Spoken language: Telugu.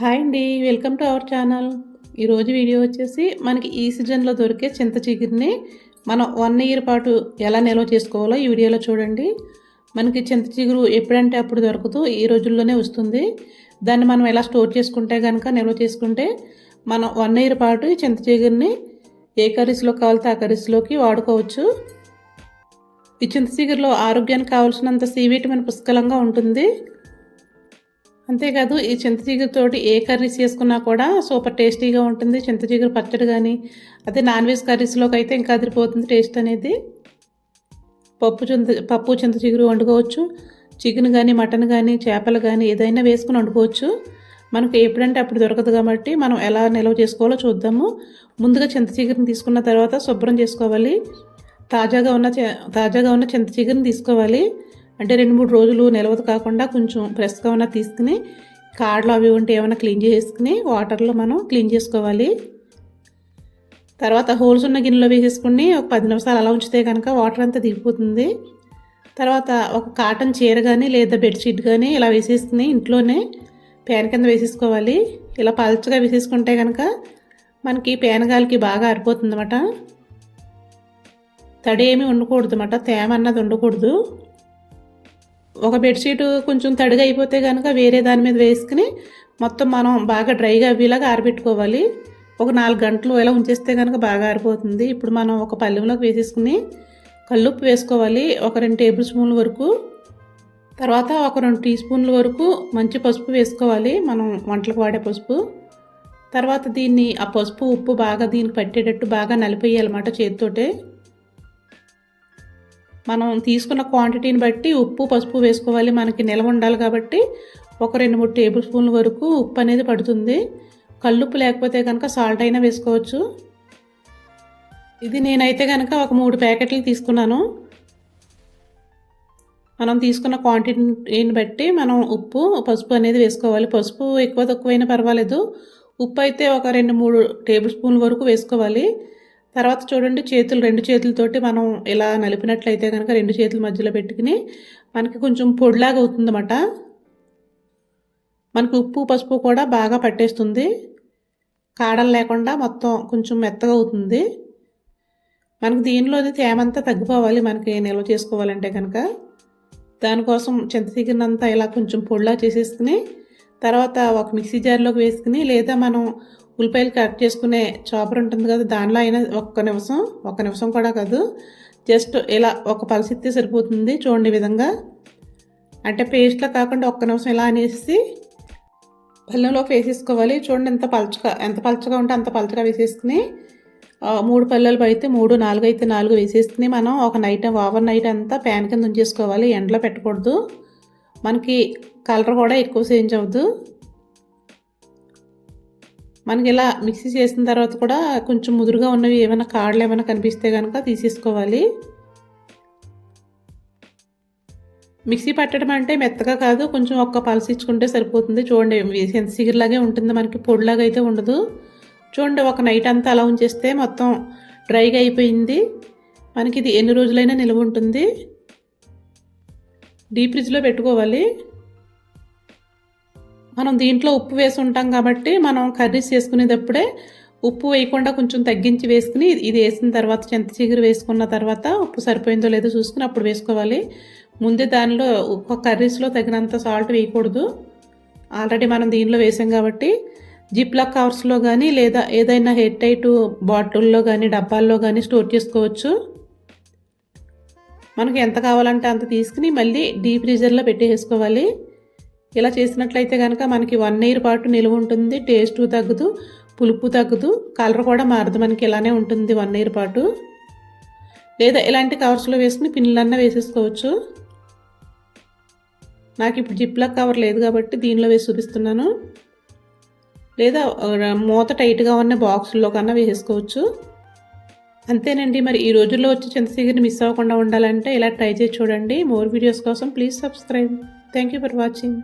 హాయ్ అండి వెల్కమ్ టు అవర్ ఛానల్. ఈరోజు వీడియో వచ్చేసి మనకి ఈ సీజన్లో దొరికే చింత చిగురిని మనం వన్ ఇయర్ పాటు ఎలా నిల్వ చేసుకోవాలో ఈ వీడియోలో చూడండి. మనకి చింత చిగురు ఎప్పుడంటే అప్పుడు దొరకదు ఈ రోజుల్లోనే వస్తుంది. దాన్ని మనం ఎలా స్టోర్ చేసుకుంటే కనుక నిల్వ చేసుకుంటే మనం వన్ ఇయర్ పాటు ఈ చింత చిగురిని ఏ కర్రీస్లో కావాలితే ఆ కర్రీస్లోకి వాడుకోవచ్చు. ఈ చింత చిగురులో ఆరోగ్యానికి కావాల్సినంత సి విటమిన్ పుష్కలంగా ఉంటుంది. అంతేకాదు ఈ చింతచిగురుతోటి ఏ కర్రీస్ చేసుకున్నా కూడా సూపర్ టేస్టీగా ఉంటుంది. చింతచిగురు పచ్చడి కానీ అదే నాన్ వెజ్ కర్రీస్లోకి అయితే ఇంకా అదిరిపోతుంది టేస్ట్ అనేది. పప్పు చింత పప్పు చింతచిగురు వండుకోవచ్చు. చికెన్ కానీ మటన్ కానీ చేపలు కానీ ఏదైనా వేసుకుని వండుకోవచ్చు. మనకు ఎప్పుడంటే అప్పుడు దొరకదు కాబట్టి మనం ఎలా నిల్వ చేసుకోవాలో చూద్దాము. ముందుగా చింత తీసుకున్న తర్వాత శుభ్రం చేసుకోవాలి. తాజాగా ఉన్న తాజాగా ఉన్న చింత తీసుకోవాలి. అంటే రెండు మూడు రోజులు నిలవదు కాకుండా కొంచెం ఫ్రెష్గా ఉన్న తీసుకుని కాడలు అవి ఉంటే ఏమైనా క్లీన్ చేసుకుని వాటర్లో మనం క్లీన్ చేసుకోవాలి. తర్వాత హోల్స్ ఉన్న గిన్నెలో వేసేసుకుని ఒక పది నిమిషాలు అలా ఉంచితే కనుక వాటర్ అంతా దిగిపోతుంది. తర్వాత ఒక కాటన్ చీర కానీ లేదా బెడ్షీట్ కానీ ఇలా వేసేసుకుని ఇంట్లోనే ప్యాన్ కింద వేసేసుకోవాలి. ఇలా పలచగా వేసేసుకుంటే కనుక మనకి పేనగాలికి బాగా ఆరిపోతుంది అన్నమాట తడి ఏమి ఉండకూడదు అన్నమాట తేమ అన్నది ఉండకూడదు. ఒక బెడ్షీట్ కొంచెం తడిగా అయిపోతే కనుక వేరే దాని మీద వేసుకుని మొత్తం మనం బాగా డ్రైగా అవ్వేలాగా ఆరబెట్టుకోవాలి. ఒక నాలుగు గంటలు ఇలా ఉంచేస్తే కనుక బాగా ఆరిపోతుంది. ఇప్పుడు మనం ఒక పల్లెంలోకి వేసేసుకుని కల్లుప్పు వేసుకోవాలి. ఒక రెండు టేబుల్ స్పూన్ల వరకు. తర్వాత ఒక రెండు టీ స్పూన్ల వరకు మంచి పసుపు వేసుకోవాలి. మనం వంటలకు వాడే పసుపు. తర్వాత దీన్ని ఆ పసుపు ఉప్పు బాగా దీనికి పట్టేటట్టు బాగా నలిపేయాలన్నమాట చేతితోటే. మనం తీసుకున్న క్వాంటిటీని బట్టి ఉప్పు పసుపు వేసుకోవాలి. మనకి నిల్వ ఉండాలి కాబట్టి ఒక రెండు మూడు టేబుల్ స్పూన్ల వరకు ఉప్పు అనేది పడుతుంది. కల్లుప్పు లేకపోతే కనుక సాల్ట్ అయినా వేసుకోవచ్చు. ఇది నేనైతే కనుక ఒక మూడు ప్యాకెట్లు తీసుకున్నాను. మనం తీసుకున్న క్వాంటిటీని బట్టి మనం ఉప్పు పసుపు అనేది వేసుకోవాలి. పసుపు ఎక్కువ తక్కువైనా పర్వాలేదు. ఉప్పు అయితే ఒక రెండు మూడు టేబుల్ స్పూన్ల వరకు వేసుకోవాలి. తర్వాత చూడండి చేతులు రెండు చేతులతోటి మనం ఇలా నలిపినట్లయితే కనుక రెండు చేతుల మధ్యలో పెట్టుకుని మనకి కొంచెం పొడిలాగా అవుతుందన్నమాట. మనకు ఉప్పు పసుపు కూడా బాగా పట్టేస్తుంది. కాడలు లేకుండా మొత్తం కొంచెం మెత్తగా అవుతుంది. మనకి దీనిలోని తేమంతా తగ్గిపోవాలి మనకి నిల్వ చేసుకోవాలంటే కనుక దానికోసం చింతచిగురినంతా ఇలా కొంచెం పొడిలా చేసేసుకుని తర్వాత ఒక మిక్సీ జార్లోకి వేసుకుని లేదా మనం ఉల్లిపాయలు కట్ చేసుకునే చాపర్ ఉంటుంది కదా దానిలో అయినా ఒక్క నిమిషం ఒక్క నిమిషం కూడా కాదు. జస్ట్ ఇలా ఒక పలసిత్తే సరిపోతుంది చూడండి విధంగా. అంటే పేస్ట్లో కాకుండా ఒక్క నిమిషం ఇలా అనేసి పళ్ళెంలోకి వేసేసుకోవాలి. చూడండి ఎంత పలచగా ఎంత పలచగా ఉంటే అంత పలచగా వేసేసుకుని మూడు పల్లెలు అయితే మూడు నాలుగు అయితే నాలుగు వేసేసుకుని మనం ఒక నైట్ ఓవర్ నైట్ అంతా ప్యాన్ కింద ఉంచేసుకోవాలి. ఎండలో పెట్టకూడదు. మనకి కలర్ కూడా ఎక్కువ చేంజ్ అవ్వదు. మనకి ఇలా మిక్సీ చేసిన తర్వాత కూడా కొంచెం ముదురుగా ఉన్నవి ఏమైనా కాడలు ఏమైనా కనిపిస్తే కనుక తీసేసుకోవాలి. మిక్సీ పట్టడం అంటే మెత్తగా కాదు కొంచెం ఒక్క పలసిచ్చుకుంటే సరిపోతుంది. చూడండి ఎంత సిగిరిలాగే ఉంటుంది. మనకి పొడిలాగా అయితే ఉండదు. చూడండి ఒక నైట్ అంతా అలా ఉంచేస్తే మొత్తం డ్రైగా అయిపోయింది. మనకి ఇది ఎన్ని రోజులైనా నిల్వ ఉంటుంది. డీప్ ఫ్రిడ్జ్లో పెట్టుకోవాలి. మనం దీంట్లో ఉప్పు వేసి ఉంటాం కాబట్టి మనం కర్రీస్ చేసుకునేటప్పుడే ఉప్పు వేయకుండా కొంచెం తగ్గించి వేసుకుని ఇది వేసిన తర్వాత చింత చిగురు వేసుకున్న తర్వాత ఉప్పు సరిపోయిందో లేదో చూసుకుని అప్పుడు వేసుకోవాలి. ముందే దానిలో ఒక కర్రీస్లో తగినంత సాల్ట్ వేయకూడదు. ఆల్రెడీ మనం దీనిలో వేసాం కాబట్టి జిప్లాక్ కవర్స్లో కానీ లేదా ఏదైనా హెడ్ టైట్ బాటిల్లో కానీ డబ్బాల్లో కానీ స్టోర్ చేసుకోవచ్చు. మనకు ఎంత కావాలంటే అంత తీసుకుని మళ్ళీ డీప్ ఫ్రీజర్లో పెట్టేసుకోవాలి. ఇలా చేసినట్లయితే కనుక మనకి వన్ ఇయర్ పాటు నిలువ ఉంటుంది టేస్ట్ తగ్గదు పులుపు తగ్గదు కలర్ కూడా మారదు మనకి ఇలానే ఉంటుంది వన్ ఇయర్ పాటు. లేదా ఇలాంటి కవర్స్లో వేసుకుని పిన్నులన్నా వేసేసుకోవచ్చు. నాకు ఇప్పుడు జిప్లా కవర్ లేదు కాబట్టి దీనిలో వేసి చూపిస్తున్నాను. లేదా మూత టైట్గా ఉన్న బాక్సుల్లో కన్నా వేసేసుకోవచ్చు. అంతేనండి. మరి ఈ రోజుల్లో వచ్చి చంద్రశేఖర్ని మిస్ అవ్వకుండా ఉండాలంటే ఇలా ట్రై చేసి చూడండి. మోర్ వీడియోస్ కోసం please subscribe thank you for watching